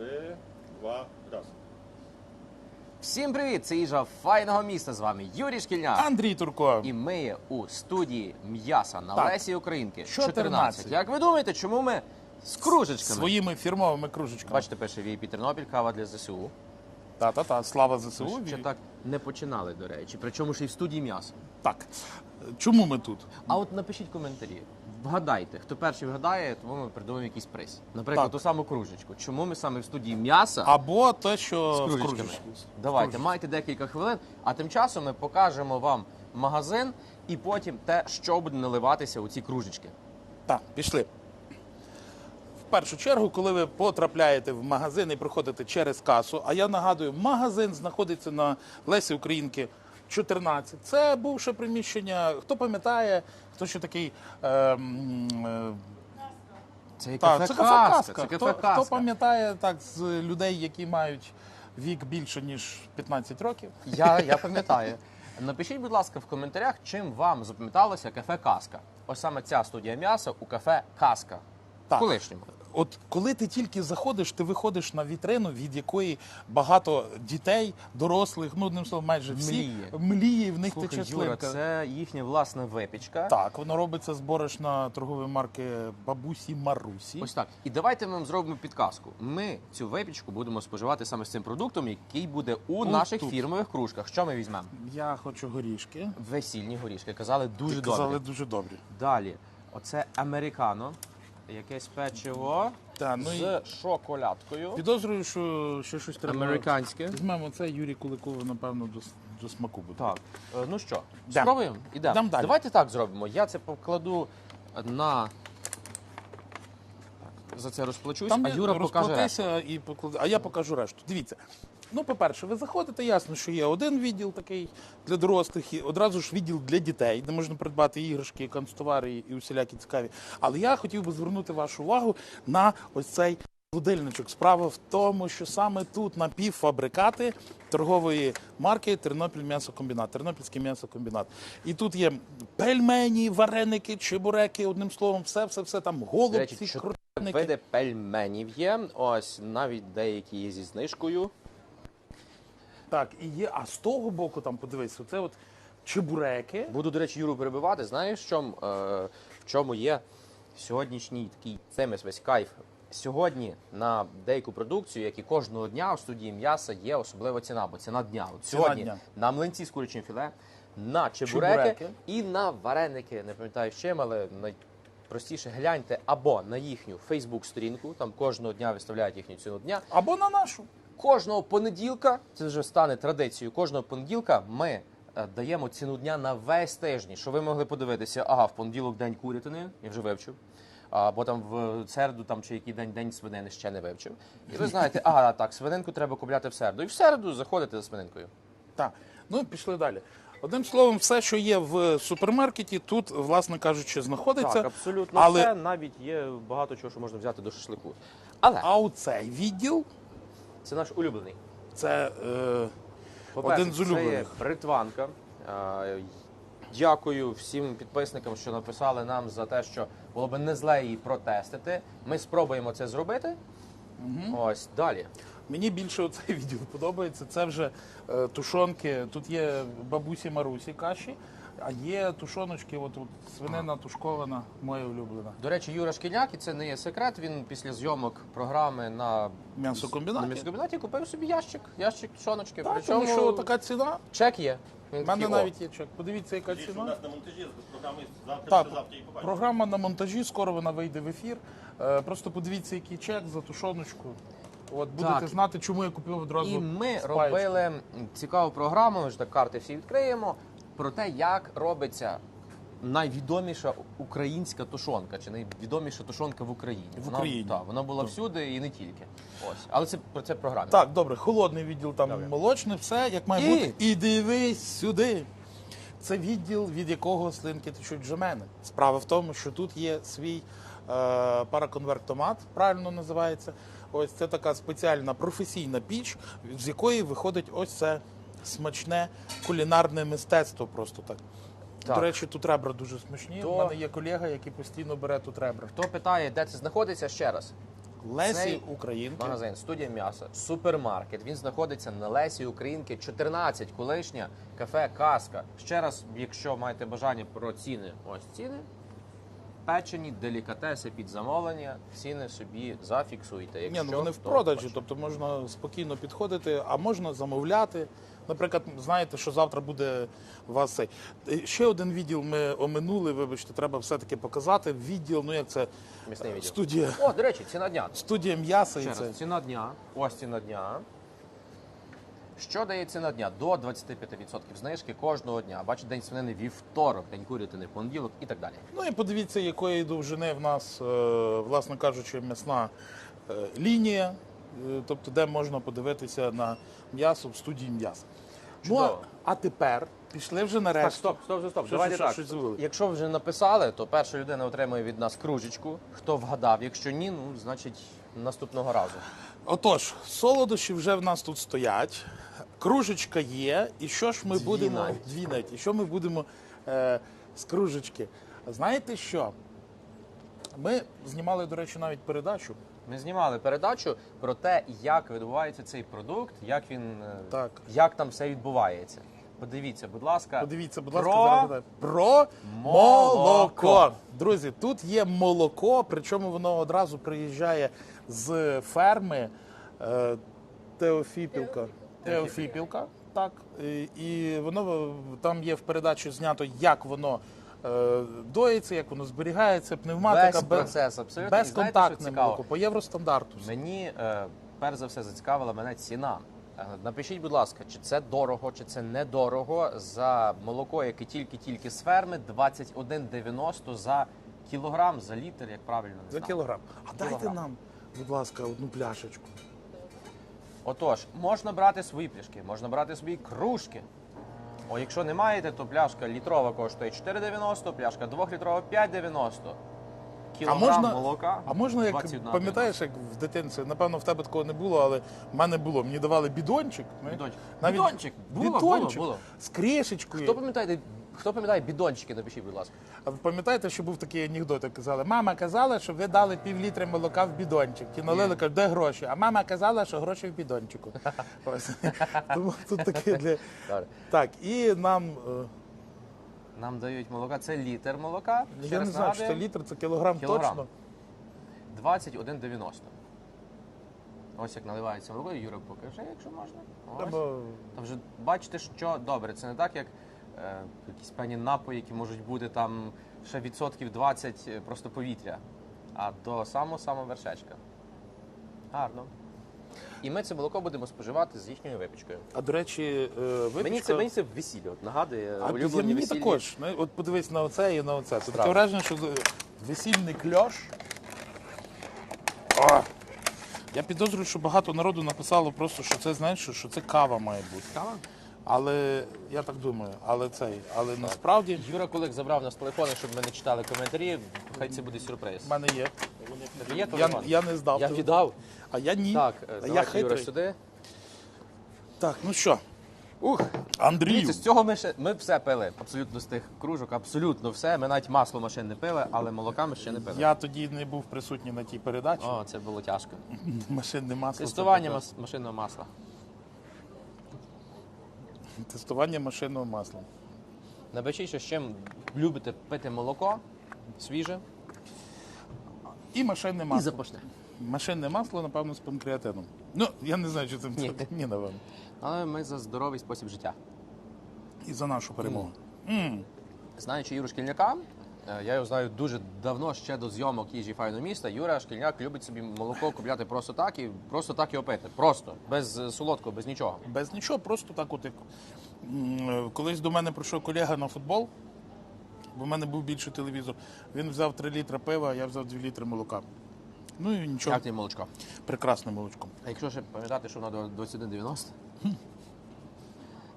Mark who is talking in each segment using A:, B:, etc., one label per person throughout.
A: Три, два, раз.
B: Всім привіт! Це їжа файного міста. З вами Юрій Шкільняк.
C: Андрій Турко.
B: І ми у студії м'яса на
C: Так.
B: Лесі Українки
C: 14.
B: 14. Як ви думаєте, чому ми з кружечками?
C: Своїми фірмовими кружечками.
B: Бачите, пише VIP Тернопіль, кава для ЗСУ.
C: Та-та-та, слава ЗСУ.
B: Ми ще так не починали, до речі. Причому ще й в студії м'ясо.
C: Так. Чому ми тут?
B: А от напишіть коментарі. Вгадайте, хто перший вгадає, тому ми придумаємо якийсь приз. Наприклад,
C: Так.
B: ту саму кружечку. Чому ми саме в студії м'яса
C: Або те, що
B: з кружечками? Давайте, майте декілька хвилин, а тим часом ми покажемо вам магазин і потім те, що буде наливатися у ці кружечки.
C: Так, пішли. В першу чергу, коли ви потрапляєте в магазин і проходите через касу, а я нагадую, магазин знаходиться на Лесі Українки 14. Це бувше приміщення. Хто пам'ятає, хто ще такий. Е, е,
B: Це
C: Так, це.
B: Це
C: Хто, хто пам'ятає так з людей, які мають вік більше ніж 15 років?
B: Я, я пам'ятаю. Напишіть, будь ласка, в коментарях, чим вам запам'яталося кафе Казка. Ось саме ця студія м'яса у кафе Казка. В колишньому.
C: От коли ти тільки заходиш, ти виходиш на вітрину, від якої багато дітей, дорослих, ну одним словом, майже всі
B: Мліє.
C: мліє, в них
B: Слухай,
C: тече
B: Юра,
C: слинка.
B: це їхня власна випічка.
C: Так, воно робиться з борошна торгової марки бабусі Марусі.
B: Ось так. І давайте ми вам зробимо підказку. Ми цю випічку будемо споживати саме з цим продуктом, який буде у
C: Ось
B: наших
C: тут.
B: фірмових кружках. Що ми візьмемо?
C: Я хочу горішки.
B: Весільні горішки. Казали дуже
C: Ти
B: добре.
C: казали дуже добрі.
B: Далі, оце американо, якесь печиво
C: Та, ну
B: з шоколадкою.
C: Підозрюю, що ще щось треба.
B: Американське.
C: Візьмемо це Юрій Куликов, напевно, до, с- до смаку буде.
B: Так, е, ну що,
C: Йдем.
B: спробуємо? Ідемо.
C: Йдем далі.
B: Давайте так зробимо. Я це покладу на. Так, за це розплачусь,
C: Там
B: а Юра покаже. решту.
C: розплатися і поклади. А я покажу решту. Дивіться. Ну, по-перше, ви заходите, ясно, що є один відділ такий для дорослих, і одразу ж відділ для дітей, де можна придбати іграшки, канцтовари і- усілякі цікаві. Але я хотів би звернути вашу увагу на ось цей холодильничок. Справа в тому, що саме тут напівфабрикати торгової марки Тернопіль м'ясокомбінат, Тернопільський м'ясокомбінат. І тут є пельмені, вареники, чебуреки, одним словом, все, все, все там голубці, крутники.
B: види пельменів є. Ось навіть деякі є зі знижкою.
C: Так, і є, а з того боку там подивись, оце от чебуреки.
B: Буду, до речі, Юру перебивати. Знаєш, в чому, е, в чому є сьогоднішній такий цемес весь кайф? Сьогодні на деяку продукцію, як і кожного дня у студії м'яса, є особлива ціна, бо ціна дня. От
C: Ціна
B: сьогодні
C: дня.
B: на млинці з курячим філе, на чебуреки,
C: Чебуреки.
B: і на вареники. Не пам'ятаю з чим, але найпростіше гляньте або на їхню Фейсбук-сторінку. Там кожного дня виставляють їхню ціну дня.
C: Або на нашу.
B: Кожного понеділка, це вже стане традицією. Кожного понеділка ми е, даємо ціну дня на весь тиждень, що ви могли подивитися. Ага, в понеділок день курятини, я вже вивчив. Або там в середу, там чи який день день свинини ще не вивчив. І ви знаєте, ага, так, свининку треба купляти в середу. І в середу заходите за свининкою.
C: Так. Ну, пішли далі. Одним словом, все, що є в супермаркеті, тут, власне кажучи, знаходиться.
B: абсолютно
C: але-
B: все. Навіть є багато чого, що можна взяти до шашлику. Але
C: А оцей відділ
B: це наш улюблений.
C: це е, один з
B: Це є
C: улюблених.
B: бритванка. Е, Дякую всім підписникам, що написали нам за те, що було б не зле її протестити. Ми спробуємо це зробити. Ось далі.
C: Мені більше оцей відділ подобається. Це вже е, тушонки. Тут є бабусі Марусі каші, а є тушоночки, от, от свинина тушкована, моя улюблена.
B: До речі, Юра Шкільняк, і це не є секрет. Він після зйомок програми на
C: М'ясокомбінаті.
B: на м'ясокомбінаті купив собі ящик, ящик тушоночки.
C: Так,
B: Причому
C: тому що така ціна.
B: чек є. Він
C: У мене
B: такий, о,
C: навіть є чек. Подивіться, яка
A: Дивіться, у
C: ціна.
A: нас на монтажі з програми завтра,
C: Так,
A: післязавтра і побачимо.
C: програма на монтажі, скоро вона вийде в ефір. Е, Просто подивіться, який чек за тушоночку. От будете
B: Так.
C: знати, чому я купив одразу.
B: І ми
C: з
B: робили цікаву програму, ми ж так карти всі відкриємо, про те, як робиться найвідоміша українська тушонка, чи найвідоміша тушонка в Україні.
C: В
B: Вона,
C: Україні.
B: Так, вона була всюди і не тільки. Ось. Але це про це програма.
C: Так, добре, холодний відділ там
B: Добре.
C: молочний, все як має
B: І-
C: бути. І дивись сюди. Це відділ, від якого слинки течуть жемени. Справа в тому, що тут є свій е, параконвертомат, правильно називається. Ось це така спеціальна професійна піч, з якої виходить ось це смачне кулінарне мистецтво. Просто так.
B: Так.
C: До речі, тут ребра дуже смачні.
B: То-
C: У мене є колега, який постійно бере тут ребра.
B: Хто питає, де це знаходиться ще раз?
C: Лесі Українки.
B: Магазин студія м'яса, супермаркет. Він знаходиться на Лесі Українки 14, колишня кафе Казка. Ще раз, якщо маєте бажання про ціни, ось ціни. Печені, делікатеси під замовлення, ціни собі зафіксуйте.
C: Ні, ну вони в продажі,
B: хоче.
C: тобто можна спокійно підходити, а можна замовляти. Наприклад, знаєте, що завтра буде у вас цей. Ще один відділ ми оминули, вибачте, треба все-таки показати. Відділ, ну як це
B: М'ясний відділ.
C: студія,
B: О, до речі, ціна дня.
C: студія м'яса і
B: Ще
C: це.
B: раз, ціна дня. Ось ціна дня. Що дає ціна дня? До 25% знижки кожного дня. Бачите, день свинини вівторок, день курятини, понеділок і так далі.
C: Ну і подивіться, якої довжини в нас, е, власне кажучи, м'ясна е, лінія, е, тобто де можна подивитися на м'ясо в студії м'яса. Ну, а, тепер пішли вже нарешті.
B: стоп, стоп, стоп, стоп.
C: Що,
B: Давайте
C: що,
B: так.
C: що, що зробили?
B: Якщо вже написали, то перша людина отримує від нас кружечку. Хто вгадав? Якщо ні, ну значить наступного разу.
C: Отож, солодощі вже в нас тут стоять, кружечка є. І що ж ми
B: Дві
C: будемо
B: навіть.
C: дві навіть. І що ми будемо е, з кружечки? Знаєте що? Ми знімали, до речі, навіть передачу.
B: Ми знімали передачу про те, як відбувається цей продукт, як він е,
C: Так.
B: як там все відбувається. Подивіться, будь ласка.
C: Подивіться, будь ласка,
B: про...
C: зараз про
B: молоко.
C: молоко. Друзі, тут є молоко, причому воно одразу приїжджає з ферми е, Теофіпілка. Теофіпілка, так. І, і воно там є в передачі знято, як воно. Е, Доїться, як воно зберігається, пневматика
B: Весь процес абсолютно. І знаєте, що
C: безконтактне
B: цікаво?
C: молоко по євростандарту.
B: Мені е, перш за все зацікавила мене ціна. Е, Напишіть, будь ласка, чи це дорого, чи це недорого за молоко, яке тільки-тільки з ферми, 21,90 за кілограм, за літр, як правильно не
C: За
B: знаю.
C: кілограм. А дайте
B: Кілограм.
C: нам, будь ласка, одну пляшечку.
B: Отож, можна брати свої пляшки, можна брати свої кружки. О, якщо не маєте, то пляшка літрова коштує 4,90, пляшка 2-літрова 5,90.
C: А
B: Кілограм
C: можна,
B: молока.
C: а можна, як
B: 21,90.
C: пам'ятаєш, як в дитинці, напевно, в тебе такого не було, але в мене було. Мені давали бідончик. знаєш?
B: Бідончик.
C: Навіть
B: Бідончик. Було,
C: бідончик
B: було, було.
C: з кришечкою.
B: Хто пам'ятає, хто пам'ятає бідончики, напишіть, будь ласка.
C: А ви пам'ятаєте, що був такий анекдот, як казали, мама казала, що ви дали пів літра молока в бідончик. Ті налили, кажуть, де гроші? А мама казала, що гроші в бідончику. Ось. Тому тут таке для.
B: Добре.
C: Так, і нам. е,
B: Нам дають молока. Це літр молока. Ще
C: Я
B: раз
C: не знаю, чи це літр, це кілограм,
B: Кілограм.
C: точно.
B: 21,90. Ось як наливається молоко. Юра, покажи, якщо можна. Ось.
C: Треба
B: Там вже бачите, що добре. Це не так, як якісь певні напої, які можуть бути там ще відсотків 20 е, просто повітря. А до самого самого вершечка. Гарно. І ми це молоко будемо споживати з їхньою випічкою.
C: А до речі, е, випічка...
B: Мені це мені це весілля. От нагадує
C: А
B: улюблені
C: мені
B: весільні.
C: також. Ну, От подивись на оце і на оце. Це таке враження, що е, весільний кльош. О! Я підозрюю, що багато народу написало просто, що це знаєш, що це кава має бути.
B: Кава?
C: Але я так думаю, але цей, але насправді
B: Юра Кулик забрав нас телефони, щоб ми не читали коментарі. Хай це буде сюрприз.
C: в мене є.
B: Є
C: Я,
B: телефон?
C: я не здав.
B: Я віддав.
C: А я ні.
B: Так,
C: а я
B: давайте, Юра
C: хитрий.
B: сюди.
C: Так, ну що,
B: Ух,
C: Андрію,
B: Дивіться, з цього ми ще ми все пили. Абсолютно з тих кружок, абсолютно все. Ми навіть масло машин не пили, але молока ми ще не пили.
C: я тоді не був присутній на тій передачі.
B: О, це було тяжко.
C: Машинне масло.
B: Тестування мас- машинного масла.
C: Тестування машинного масла.
B: Напишіть, що з чим любите пити молоко свіже
C: І машинне
B: і
C: масло.
B: запашне.
C: Машинне масло, напевно, з панкреатином. Ну, я не знаю, чи це
B: Ні.
C: ні, напевно.
B: Але ми за здоровий спосіб життя.
C: І за нашу перемогу. М.
B: Знаючи Юру Шкільняка, я його знаю дуже давно, ще до зйомок їжі файного міста. Юра Шкільняк любить собі молоко купляти просто так і просто так його пити. Просто без е, солодкого, без нічого.
C: Без нічого, просто так от як. е, Колись до мене прийшов колега на футбол, бо в мене був більший телевізор. Він взяв 3 літри пива, а я взяв 2 літри молока. Ну і нічого,
B: Як тобі молочко?
C: прекрасне молочко.
B: А якщо ще пам'ятати, що воно до 21,90?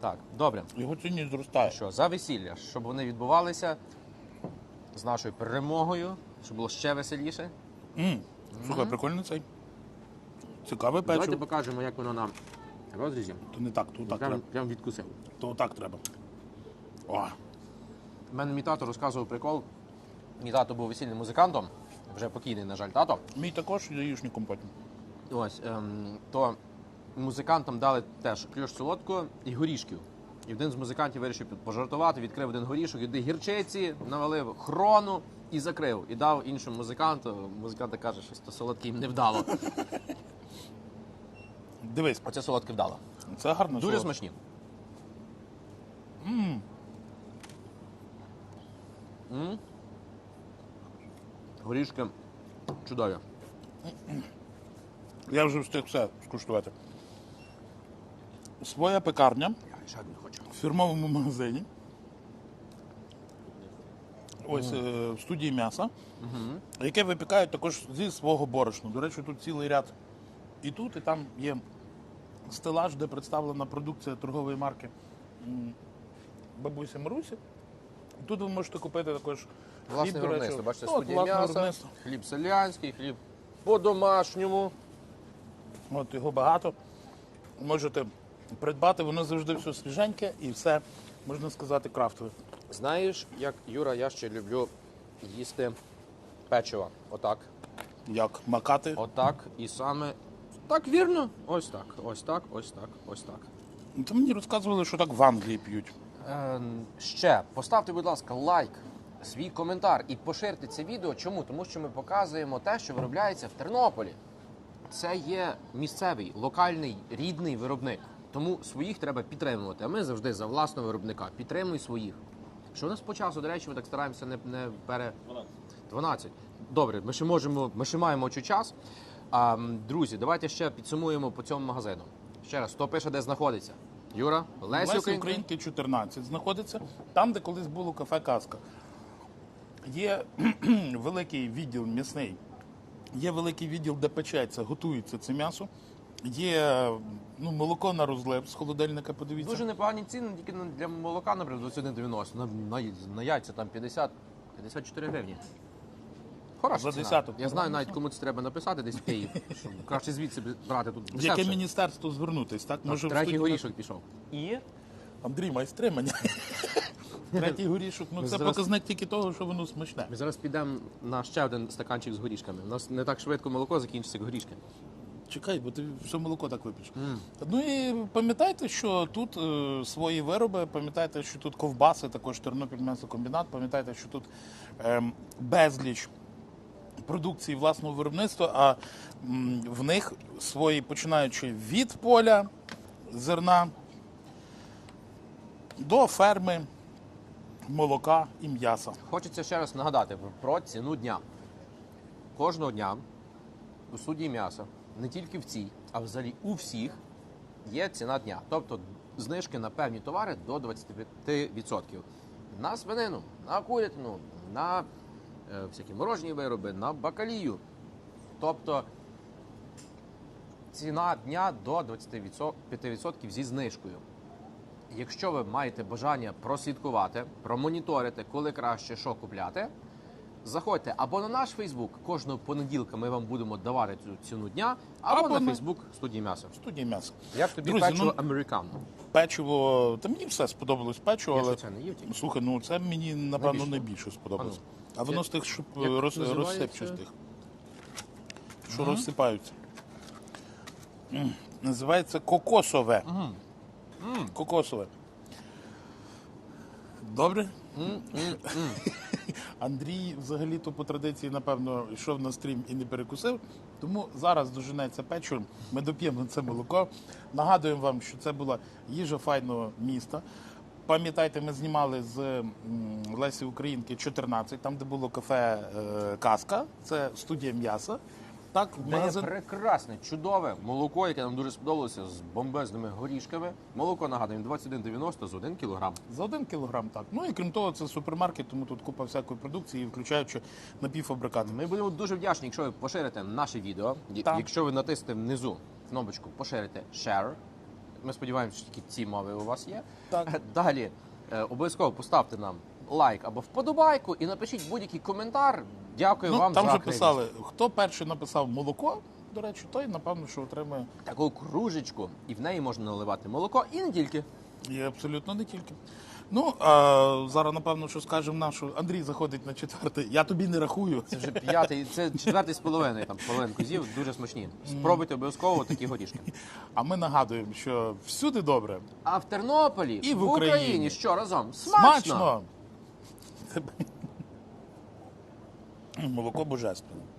B: Так, добре.
C: Його цінність зростає.
B: Що за весілля, щоб вони відбувалися з нашою перемогою, щоб було ще веселіше.
C: М. Слухай, прикольно цей. Цікаве
B: Давайте покажемо, як воно на розрізі.
C: То не так, то так
B: Прям,
C: треба.
B: прям відкусив.
C: То так треба. О,
B: У мене мій тато розказував прикол. Мій тато був весільним музикантом. вже покійний, на жаль, тато.
C: Мій також яєчником потім.
B: Ось, ем, то музикантам дали теж кльош солодкого і горішків. І один з музикантів вирішив пожартувати, відкрив один горішок, іди гірчиці, навалив хрону і закрив. І дав іншому музиканту. Музикант каже, що то солодке їм не вдало.
C: Дивись,
B: Оце солодке вдало.
C: це гарно.
B: Дуже
C: солодко.
B: смачні. М. Горішки чудові.
C: Я вже встиг все скуштувати. Своя пекарня
B: ще один хочу.
C: в фірмовому магазині. Ось е, в студії м'яса, яке випікають також зі свого борошна. До речі, тут цілий ряд і тут, і там є стелаж, де представлена продукція торгової марки м, бабусі Марусі. Тут ви можете купити також
B: Власне
C: хліб, до речі.
B: виробництво. Бачите,
C: От,
B: студія
C: власне
B: м'яса,
C: виробництво.
B: хліб селянський, хліб по-домашньому.
C: От його багато. Можете придбати, воно завжди все свіженьке і все, можна сказати, крафтове.
B: Знаєш, як Юра, я ще люблю їсти печиво. Отак.
C: Як макати.
B: Отак. І саме. Так, вірно. Ось так. Ось так, ось так, ось так.
C: Та мені розказували, що так в Англії п'ють.
B: Е, ще поставте, будь ласка, лайк, свій коментар і поширте це відео. Чому? Тому що ми показуємо те, що виробляється в Тернополі. Це є місцевий, локальний, рідний виробник. Тому своїх треба підтримувати. А ми завжди за власного виробника. Підтримуй своїх. Що у нас по часу, до речі, ми так стараємося не, не пере.
A: 12.
B: 12. Добре, ми ще можемо, ми ще маємо ще час. А, друзі, давайте ще підсумуємо по цьому магазину. Ще раз, хто пише, де знаходиться? Юра, Лесі
C: Лесі?
B: Українки
C: 14 знаходиться там, де колись було кафе Казка. Є великий відділ м'ясний, є великий відділ, де печеться, готується це м'ясо. Є ну, молоко на розлив з холодильника, подивіться.
B: Дуже непогані ціни, тільки для молока, наприклад, 21,90. На, на, на яйця там 50, 54 гривні. Хороша
C: За
B: ціна.
C: десяток.
B: Я знаю, навіть кому це треба написати десь в Київ. щоб краще звідси брати тут
C: В яке
B: дешевше.
C: міністерство звернутись, так?
B: Так,
C: в
B: Третій горішок пішов. І
C: Андрій, майстри мене. Третій горішок. Ну
B: Ми
C: це
B: зараз-
C: показник тільки того, що воно смачне.
B: ми зараз підемо на ще один стаканчик з горішками. У нас не так швидко молоко закінчиться, як горішки.
C: Чекай, бо ти все молоко так вип'єш. Ну і пам'ятайте, що тут е, свої вироби, пам'ятайте, що тут ковбаси, також Тернопіль м'ясокомбінат, пам'ятайте, що тут ем, безліч продукції власного виробництва, а м, в них свої, починаючи від поля зерна до ферми, молока і м'яса.
B: Хочеться ще раз нагадати про ціну дня. Кожного дня у суді м'яса, не тільки в цій, а взагалі у всіх є ціна дня. Тобто знижки на певні товари до 25%. На свинину, на курятину, на е, всякі морожні вироби, на бакалію. Тобто ціна дня до 25% зі знижкою. Якщо ви маєте бажання прослідкувати, промоніторити, коли краще що купляти, заходьте або на наш Фейсбук. Кожного понеділка ми вам будемо давати цю ціну дня, або,
C: Або
B: на Фейсбук студії м'яса.
C: Студія м'яса.
B: Як тобі
C: Друзі,
B: печиво
C: ну-
B: американо?
C: Печиво, та мені все сподобалось печиво, але
B: це не їв.
C: Слухай, ну це мені напевно
B: Найбільше?
C: сподобалось.
B: А
C: А воно з тих, що
B: як
C: роз, розсипчастих. Що розсипаються. М, Називається кокосове. Кокосове. Добре? Андрій взагалі-то по традиції, напевно, йшов на стрім і не перекусив. Тому зараз доженеться печиво, ми доп'ємо це молоко. Нагадуємо вам, що це була їжа файного міста. Пам'ятайте, ми знімали з Лесі Українки 14, там, де було кафе е, Казка, це студія м'яса. Так,
B: є
C: магазин.
B: прекрасне, чудове молоко, яке нам дуже сподобалося з бомбезними горішками. Молоко нагадуємо 21,90 з 1 кілограм.
C: За один кілограм так. Ну і крім того, це супермаркет, тому тут купа всякої продукції, включаючи напівфабрикати.
B: Ми будемо дуже вдячні, якщо ви поширите наше відео.
C: Так.
B: Якщо ви натиснете внизу кнопочку поширите share. Ми сподіваємося, що тільки ці мови у вас є.
C: Так.
B: Далі е, обов'язково поставте нам лайк або вподобайку і напишіть будь-який коментар. Дякую
C: Ну,
B: вам
C: там
B: за
C: вже
B: активність.
C: писали, хто перший написав молоко, до речі, той, напевно, що отримає.
B: таку кружечку, і в неї можна наливати молоко і не тільки.
C: І абсолютно не тільки. Ну, а зараз, напевно, що скажемо що Андрій заходить на четвертий. Я тобі не рахую.
B: Це вже п'ятий, це четвертий з половиною, там половинку з'їв, дуже смачні. Спробуйте обов'язково такі горішки.
C: А ми нагадуємо, що всюди добре.
B: А в Тернополі
C: І в
B: в Україні,
C: Україні.
B: що разом? Смачно!
C: Смачно! Молоко божественне.